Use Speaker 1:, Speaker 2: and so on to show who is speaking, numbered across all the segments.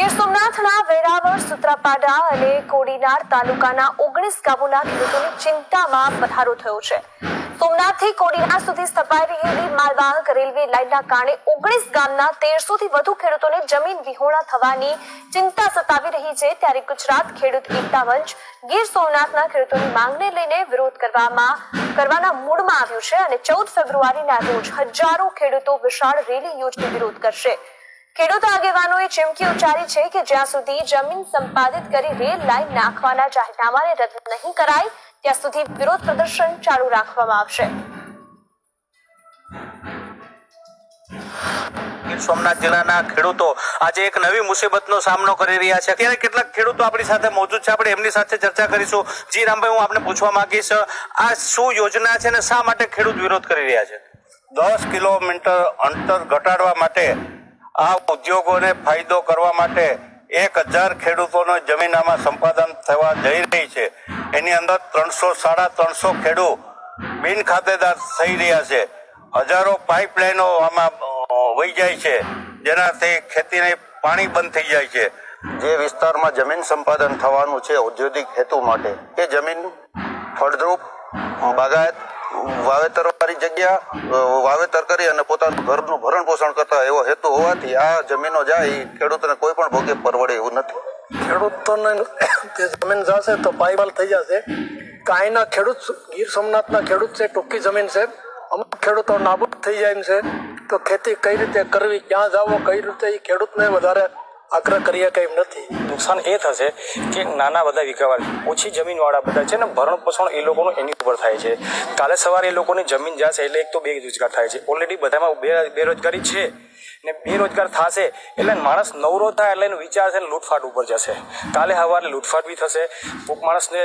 Speaker 1: ગીર સોમનાથના વેરાવળ સુત્રાપાડા અને કોડીનાર તાલુકાના ઓગણીસ ગામોના ખેડૂતોની ચિંતામાં વધારો થયો છે. સોમનાથથી કોડીનાર સુધી સ્થપાઈ રહેલી માલવાહક રેલવે લાઇનના કારણે ઓગણીસ ગામના તેરસો થી વધુ ખેડૂતોને જમીન વિહોણા થવાની ચિંતા સતાવી રહી છે. ત્યારે ગુજરાત ખેડૂત એકતા મંચ ગીર સોમનાથના ખેડૂતોની માંગને લઈને વિરોધ કરવામાં, કરવાના મૂડમાં આવ્યું છે અને ચૌદ ફેબ્રુઆરીના રોજ હજારો ખેડૂતો વિશાળ રેલી યોજી વિરોધ કરશે. ખેડૂત આગેવાનોએ ચીમકી ઉચ્ચારી છે કે જ્યાં સુધી જમીન સંપાદિત કરી રેલ લાઇન નાખવાના જાહેરનામાને રદ નહીં કરાય ત્યાં સુધી વિરોધ પ્રદર્શન ચાલુ રાખવામાં આવશે.
Speaker 2: ગીર સોમનાથ જિલ્લાના ખેડૂતો આજે એક નવી મુસીબતનો સામનો કરી રહ્યા છે. અત્યારે કેટલાક ખેડૂતો આપણી સાથે મોજૂદ છે. આપણે એમની સાથે ચર્ચા કરીશું. જી રામભાઈ હું આપને પૂછવા માંગીશ આ શું યોજના છે અને શા માટે ખેડૂત વિરોધ કરી રહ્યા છે?
Speaker 3: દસ કિલોમીટર અંતર ઘટાડવા માટે આ ઉદ્યોગોને ફાયદો કરવા માટે એક હજાર ખેડૂતોનો જમીન આમાં સંપાદન થવા જઈ રહી છે. એની અંદર ત્રણસો, સાડા ત્રણસો ખેડૂત બિન ખાતેદાર થઈ રહ્યા છે. હજારો પાઇપલાઇનો આમાં વહી જાય છે. જેનાથી ખેતીને પાણી બંધ થઈ જાય છે. જે વિસ્તારમાં જમીન સંપાદન થવાનું છે ઔદ્યોગિક હેતુ માટે, એ જમીન ફળદ્રુપ, બાગાયત, વાવેતરવાળી જગ્યા વાવેતર કરી અને પોતાનું ઘરનું પોષણ કરતા એવો હેતુ હોવાથી આ જમીનો જાય ખેડૂતને કોઈ પણ ભોગે પરવડે એવું નથી.
Speaker 4: ખેડૂતોને તે જમીન જશે તો પાયમાલ થઈ જશે. કાંઈના ખેડૂત, ગીર સોમનાથના ખેડૂત છે, ટૂંકી જમીન છે. અમુક ખેડૂતો નાબૂદ થઈ જાય છે. તો ખેતી કઈ રીતે કરવી, ક્યાં જાવો, કઈ રીતે એ ખેડૂતને વધારે આગ્રહ કરીએ કે એમ નથી.
Speaker 5: નુકસાન એ થશે કે નાના બધા વિકાવાળા ઓછી જમીનવાળા બધા છે ને ભરણ પોષણ એ લોકોનું એની ઉપર થાય છે. કાલે સવારે એ લોકોની જમીન જશે એટલે એક તો બેરોજગાર થાય છે. ઓલરેડી બધામાં બે- બેરોજગારી છે. ને બેરોજગાર થશે એટલે માણસ નવરો થાય એટલે એનો વિચાર છે લૂંટફાટ ઉપર જશે. કાલે સવારે લૂંટફાટ બી થશે. કોઈક માણસને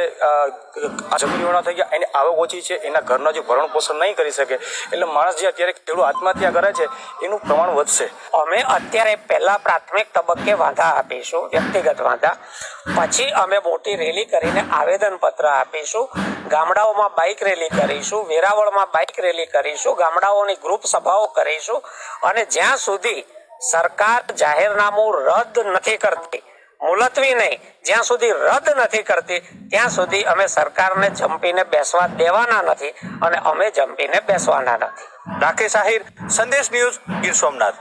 Speaker 5: જમીનવાળા થઈ ગયા, એની આવક ઓછી છે, એના ઘરના જે ભરણ પોષણ નહીં કરી શકે, એટલે માણસ જે અત્યારે ખેડૂત આત્મહત્યા કરે છે, એનું પ્રમાણ વધશે.
Speaker 6: અમે અત્યારે પહેલા પ્રાથમિક તબક્કે વાંધા આપીશું, વ્યક્તિગત વાંધા. પછી અમે મોટી રેલી કરીને આવેદન પત્ર આપીશું. ગામડાઓમાં બાઇક રેલી કરીશું, વેરાવળમાં બાઇક રેલી કરીશું, ગામડાઓની ગ્રુપ સભાઓ કરીશું. અને જ્યાં સુધી સરકાર જાહેરનામું રદ નથી કરતી. મુલતવી નહીં. જ્યાં સુધી રદ નથી કરતી, ત્યાં સુધી અમે સરકારને જંપીને બેસવા દેવાના નથી અને અમે જંપીને બેસવાના નથી.
Speaker 2: રાકેશ આહિર સંદેશ ન્યૂઝ ગીર સોમનાથ.